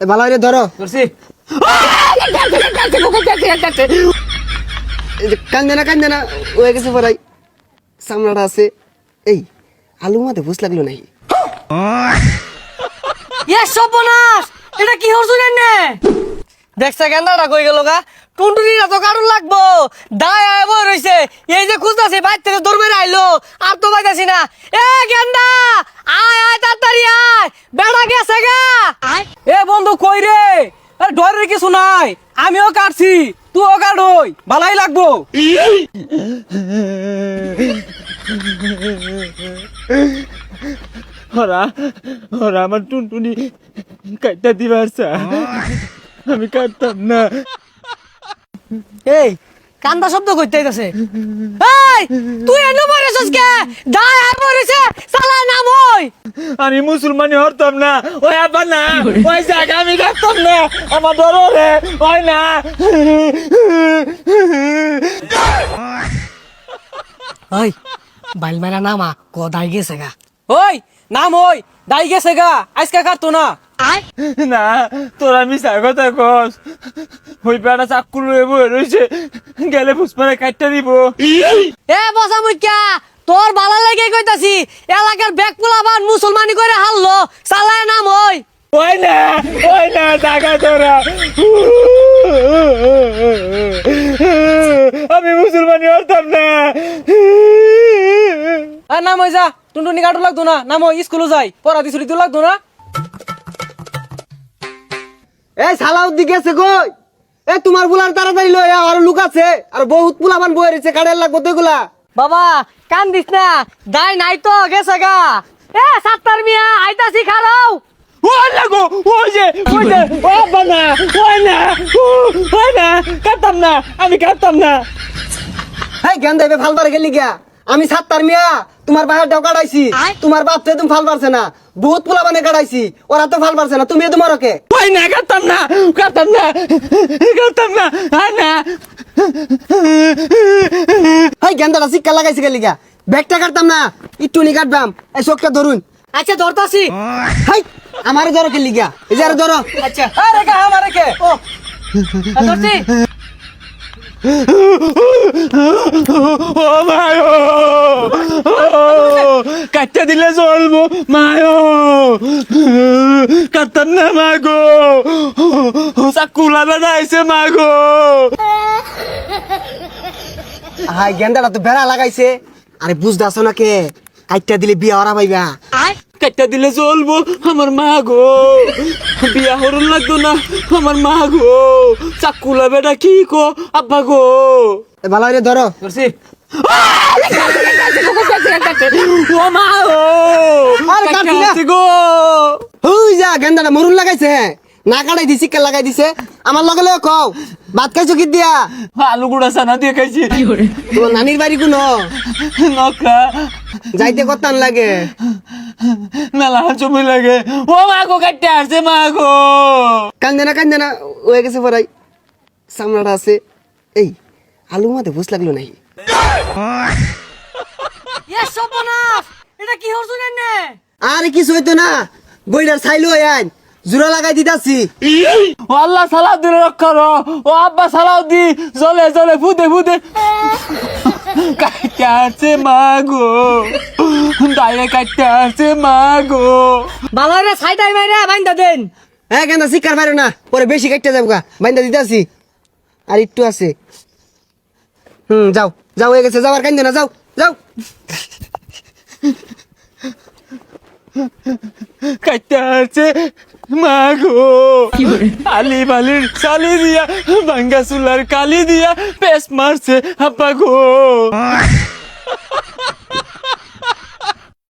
এ ভালো করে ধরো। করছি কান্দে না কান্দে না। হয়ে গেছে পরাই সামনাটা আছে। এই আলু মাতে বুঝ লাগল নাই ইয়ে সর্বনাশ! এটা কি হরছুন নে গা। তো লাগবো? দায় আয় রইছে। এই যে আর তো এ আয় আয়, তাড়াতাড়ি আয়। গেছে গা। এ বন্ধু কই রে? কিছু নাই। আমিও কাটছি, তুইও কাটই ভালাই লাগবো। ওরা ওরা আমার টুনটুনি কাটটা দিবার। আমি কাটতাম না। এই কান্দা শব্দ কইতে আইতাছে। এই তুই এনে মরেছস কে? দায় আয় মরেছে সালা নাম ওই। আমি মুসলমানি হরতাম না ওই আবার না ওই জায়গা আমি কাটতাম না আমার ডর রে ওই না। ওই বাইল মারা নামা কদাই গেছে গা? ওই নাম ওই দাই গেছে গা আজকে কাটতো না। না তোরা মিশা কথা কস। ওই পেড়া চাক্কু লয়ে বয়ে রয়েছে গেলে পুষ্পারে কাটটা দিব। এ বসা মুখ্যা তোর ভালো লাগে কইতাছি এলাকার ব্যাগ পোলাবান মুসলমানি করে হারলো সালায় নাম ওই। ওই না ওই না টাকা তোরা। আমি মুসলমানি হরতাম না। আর নাম ওই যা টুনটুনি কাটু লাগতো না নাম ওই স্কুলে যাই পড়া দিছুরি তো লাগতো না। এই সালাউদ্দি গেছে কই? এ তোমার বুলার তাড়াতাড়ি লই আর লুক আছে। আর বহুত পুলাবান বয়ে রয়েছে কাড়ের লাগবো তো এগুলা। বাবা কান দিস না দাই নাই তো গেছে গা। এ সাত্তার মিয়া আইতাছি খারাও। ওই লাগো ওই যে ওই যে ও আব্বা না ওই না ওই না কাটতাম না আমি কাটতাম না। হ্যাঁ জ্ঞান দেবে ফালবার গেলি গিয়া। আমি সাত্তার মিয়া তোমার বাহার ডাও কাটাইছি তোমার বাপ তো তুমি ফাল পারছে না। বহুত পুলাবানে কাটাইছি ওরা তো ফাল পারছে না। তুমি তোমার ওকে ওই না কাটতাম না কাটতাম না কাটতাম না আয় না। হাই গেন্দাটা শিক্ষা লাগাইছে গেলি গা। ব্যাগটা কাটতাম না একটু নি কাটবাম। এই চোখটা ধরুন। আচ্ছা ধরতাছি। হাই আমারে ধরো খেলি গা। এই যে আরে ধরো। আচ্ছা। আরে কে আমারে কে? ও। ধরছি। মায়ো কাটতে দিলে চলবো মায়ো কাটতাম না মাগো চাকুলা বেড়াইছে মাগো হাই গেন্দাটা তো বেড়া লাগাইছে আরে বুঝতে আসো না কে কাইটটা দিলে বিয়া ওরা পাইবা। কাটতে দিলে চলবো আমার মা গো। বিয়া হরণ লাগতো না আমার মা গো। চাকুলা বেটা কি কো আব্বা গো? এ ভালো করে ধরো। করছি গেন্দাটা মরুন লাগাইছে। না কাটাই দিছি কে লাগাই দিছে। আমার লগে লগে কও ভাত খাইছো কি দিয়া? আলু গুড়া সানা দিয়ে খাইছি। তোমার নানির বাড়ি কোনো? নকা। যাইতে কতান লাগে। মেলা জমি লাগে। ও মা গো কাটতে আসছে মা গো। কান্দে না কান্দে না হয়ে গেছে পরাই সামনাটা আছে। এই আলু মাতে বুঝ লাগল নাই ইয়ে এটা কি হরছুন নে আরে কিছু হইতো না। বইটার ছাইলো আইন। জোড়া লাগাই দিতাছি। ও আল্লাহ সালাদ দিলে রক্ষা রো ও আব্বা সালাদ দি জলে জলে ফুদে ফুদে। কাটতে আসছে মা গো দায়ে কাটতে আসছে মা গো ভালো রে ছাইটাই মাইরে বাইন্দা দেন। হ্যাঁ কেন শিকার পারো না? পরে বেশি কাটতে যাব গা বাইন্দা দিতাছি। আর একটু আছে। হুম যাও যাও হয়ে গেছে যাও আর কান্দে না যাও যাও। কাটতে আসছে মা গো। আলি বালির চালি দিয়া ভাঙ্গা চুলার কালি দিয়া পেস মারছে আব্বা গো।